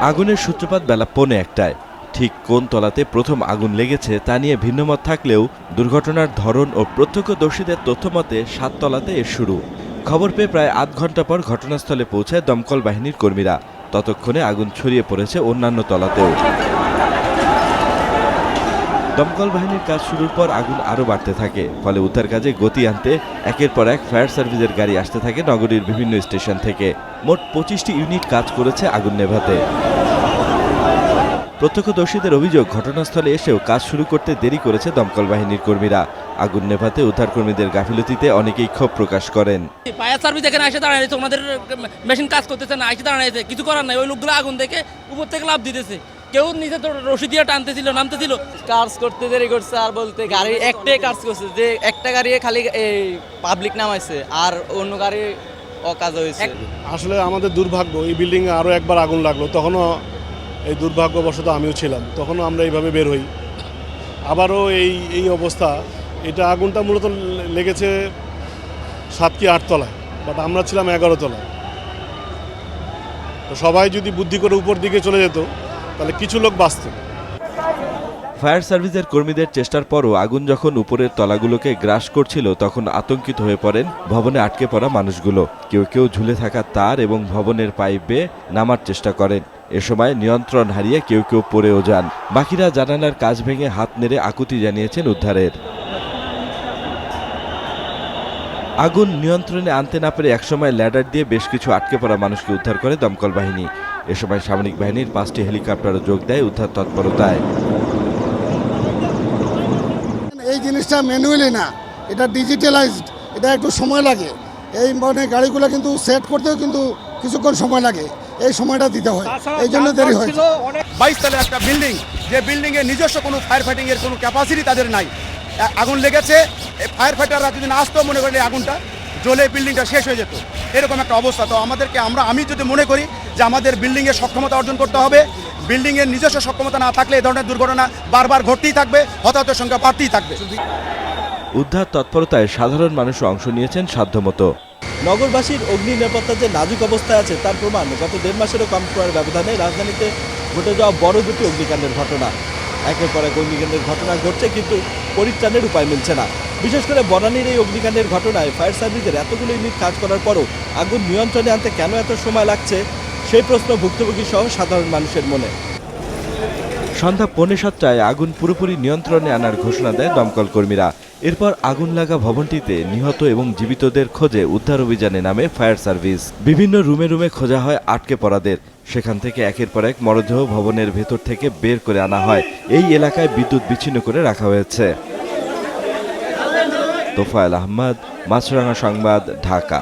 আগুনের সূত্রপাত বেলা পৌনে একটায়। ঠিক কোন তলাতে প্রথম আগুন লেগেছে তা নিয়ে ভিন্নমত থাকলেও দুর্ঘটনার ধরন ও প্রত্যক্ষদর্শীদের তথ্যমতে সাত তলাতে এর শুরু। খবর পেয়ে প্রায় আধ ঘণ্টা পর ঘটনাস্থলে পৌঁছায় দমকল বাহিনীর কর্মীরা। ততক্ষণে আগুন ছড়িয়ে পড়েছে অন্যান্য তলাতেও। দমকল বাহিনীর কাজ শুরুর পর আগুন আরও বাড়তে থাকে, ফলে উদ্ধার কাজে গতি আনতে একের পর এক ফায়ার সার্ভিসের গাড়ি আসতে থাকে নগরীর বিভিন্ন স্টেশন থেকে। মোট পঁচিশটি ইউনিট কাজ করেছে আগুন নেভাতে। প্রত্যক্ষদর্শীদের অভিযোগ, ঘটনাস্থলে এসেও কাজ শুরু করতে দেরি করেছে দমকল বাহিনীর কর্মীরা। আগুন নেভাতে উদ্ধারকর্মীদের গাফিলতিতে অনেকেই ক্ষোভ প্রকাশ করেন। ফায়ার সার্ভিস এখানে এসে দাঁড়ায় রয়েছে ওনাদের মেশিন কাজ করতেছে না, এসে দাঁড়ায় কিছু করার নাই, ওই লোকগুলো আগুন দেখে উপর থেকে লাভ দিতেছে। কেউ নিজে তো রশি দিয়ে টানতেছিল, নামতেছিল। কাজ করতে দেরি করছে আর বলতে গাড়ি একটাই কাজ করছে, যে একটা গাড়ি খালি এই পাবলিক নামাইছে আর অন্য গাড়ি অকাজ হয়েছে। আসলে আমাদের দুর্ভাগ্য, এই বিল্ডিংয়ে আরও একবার আগুন লাগল। তখনও এই দুর্ভাগ্যবশত আমিও ছিলাম। তখনও আমরা এইভাবে বের হই। আবারও এই এই অবস্থা। এটা আগুনটা মূলত লেগেছে সাত কি আট তলায় বাট আমরা ছিলাম এগারো তলায়। তো সবাই যদি বুদ্ধি করে উপর দিকে চলে যেত তাহলে কিছু লোক বাঁচত। ফায়ার সার্ভিসের কর্মীদের চেষ্টার পরও আগুন যখন উপরের তলাগুলোকে গ্রাস করছিল, তখন আতঙ্কিত হয়ে পড়েন ভবনে আটকে পড়া মানুষগুলো। কেউ কেউ ঝুলে থাকা তার এবং ভবনের পাইপ বেয়ে নামার চেষ্টা করেন। এ সময় নিয়ন্ত্রণ হারিয়ে কেউ কেউ পড়েও যান। বাকিরা জানালার কাজ ভেঙে হাত নেড়ে আকুতি জানিয়েছেন উদ্ধারের। আগুন নিয়ন্ত্রণে আনতে না পেরে একসময় ল্যাডার দিয়ে বেশ কিছু আটকে পড়া মানুষকে উদ্ধার করে দমকল বাহিনী। এ সময় সামরিক বাহিনীর পাঁচটি হেলিকপ্টারও যোগ দেয় উদ্ধার তৎপরতায়। এই জিনিসটা ম্যানুয়ালি না এটা ডিজিটালাইজড এটা একটু সময় লাগে। এই মানে গাড়িগুলো কিন্তু সেট করতেও কিন্তু কিছুক্ষণ সময় লাগে এই সময়টা দিতে হয় এই জন্য দেরি হয় বাইশ তলে একটা বিল্ডিং যে বিল্ডিং এর নিজস্ব কোনো ফায়ার ফাইটিং এর কোনো ক্যাপাসিটি তাদের নাই। আগুন লেগেছে ফায়ার ফাইটাররা যদি না আসতো মনে করেন আগুনটা জ্বলে বিল্ডিংটা শেষ হয়ে যেত। এরকম একটা অবস্থা। তো আমাদেরকে আমরা আমি যদি মনে করি যে আমাদের বিল্ডিংয়ের সক্ষমতা অর্জন করতে হবে বিল্ডিংয়ের নিজস্ব সক্ষমতা না থাকলে এ ধরনের দুর্ঘটনা বারবার ঘটতেই থাকবে হতাহতের সংখ্যা বাড়তেই থাকবে। উদ্ধার তৎপরতায় সাধারণ মানুষও অংশ নিয়েছেন সাধ্যমতো। নগরবাসীর অগ্নি নিরাপত্তা যে নাজুক অবস্থায় আছে তার প্রমাণ গত দেড় মাসেরও কম সময়ের ব্যবধানে রাজধানীতে ঘটে যাওয়া বড় দুটি অগ্নিকাণ্ডের ঘটনা। একের পর এক অগ্নিকাণ্ডের ঘটনা ঘটছে কিন্তু পরিত্রাণের উপায় মিলছে না। বিশেষ করে বনানীর এই অগ্নিকাণ্ডের ঘটনায় ফায়ার সার্ভিসের এতগুলো ইউনিট কাজ করার পরও আগুন নিয়ন্ত্রণে আনতে কেন এত সময় লাগছে, সেই প্রশ্ন ভুক্তভোগী সহ সাধারণ মানুষের মনে। সন্ধ্যা পৌনে সাতটায় আগুন পুরোপুরি নিয়ন্ত্রণে আনার ঘোষণা দেয় দমকল কর্মীরা। এরপর আগুন লাগা ভবনটিতে নিহত এবং জীবিতদের খোঁজে উদ্ধার অভিযানে নামে ফায়ার সার্ভিস। বিভিন্ন রুমে রুমে খোঁজা হয় আটকে পড়াদের। সেখান থেকে একের পর এক মরদেহ ভবনের ভেতর থেকে বের করে আনা হয়। এই এলাকায় বিদ্যুৎ বিচ্ছিন্ন করে রাখা হয়েছে। তোফায়েল আহমদ মাছরাঙা সংবাদ ঢাকা।